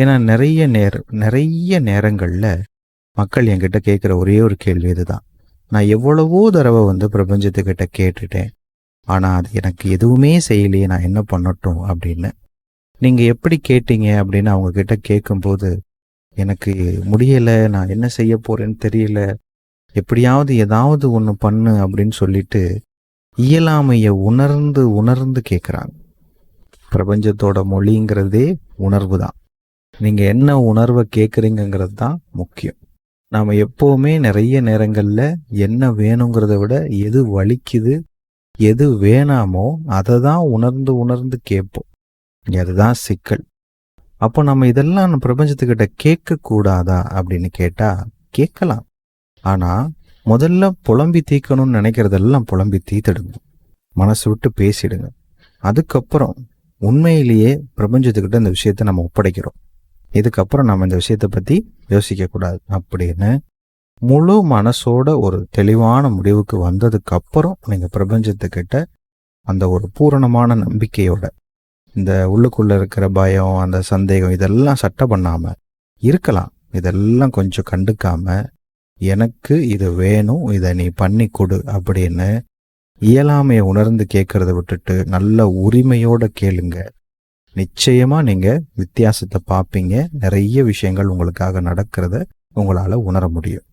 ஏன்னா நிறைய நேர நிறைய நேரங்களில் மக்கள் என்கிட்ட கேட்குற ஒரே ஒரு கேள்வி இதுதான். நான் எவ்வளவோ தடவை வந்து பிரபஞ்சத்துக்கிட்ட கேட்டுட்டேன். ஆனால் அது எனக்கு எதுவுமே செய்யலையே நான் என்ன பண்ணட்டும் அப்படின்னு. நீங்கள் எப்படி கேட்டீங்க அப்படின்னு அவங்க கிட்ட கேட்கும்போது எனக்கு முடியலை நான் என்ன செய்ய போகிறேன்னு தெரியல. எப்படியாவது ஏதாவது ஒன்று பண்ணு அப்படின்னு சொல்லிட்டு இயலாமையை உணர்ந்து உணர்ந்து கேட்குறாங்க பிரபஞ்சத்தோட மொழிங்கிறதே உணர்வு தான் நீங்கள் என்ன உணர்வை கேட்குறீங்கிறது தான் முக்கியம். நாம் எப்போவுமே நிறைய நேரங்களில் என்ன வேணுங்கிறத விட எது வலிக்குது எது வேணாமோ அதை தான் உணர்ந்து உணர்ந்து கேட்போம். அதுதான் சிக்கல். அப்போ நம்ம இதெல்லாம் நம்ம பிரபஞ்சத்துக்கிட்ட கேட்கக்கூடாதா அப்படின்னு கேட்டால் கேட்கலாம். ஆனால் முதல்ல புலம்பி தீக்கணும்னு நினைக்கிறதெல்லாம் புலம்பி தீத்துடுங்க. மனசு விட்டு பேசிடுங்க. அதுக்கப்புறம் உண்மையிலேயே பிரபஞ்சத்துக்கிட்ட இந்த விஷயத்தை நம்ம ஒப்படைக்கிறோம். இதுக்கப்புறம் நம்ம இந்த விஷயத்தை பற்றி யோசிக்கக்கூடாது. அப்படின்னு முழு மனசோட ஒரு தெளிவான முடிவுக்கு வந்ததுக்கு அப்புறம் நீங்கள் பிரபஞ்சத்துக்கிட்ட அந்த ஒரு பூரணமான நம்பிக்கையோட இந்த உள்ளுக்குள்ளே இருக்கிற பயம் அந்த சந்தேகம் இதெல்லாம் சட்டை பண்ணாமல் இருக்கலாம். இதெல்லாம் கொஞ்சம் கண்டுக்காமல் எனக்கு இது வேணும் இதை நீ பண்ணி கொடு அப்படின்னு இயலாமையை உணர்ந்து கேட்கறத விட்டுட்டு நல்ல உரிமையோட கேளுங்க. நிச்சயமாக நீங்கள் வித்தியாசத்தை பார்ப்பீங்க நிறைய விஷயங்கள் உங்களுக்காக நடக்கிறத உங்களால் உணர முடியும்.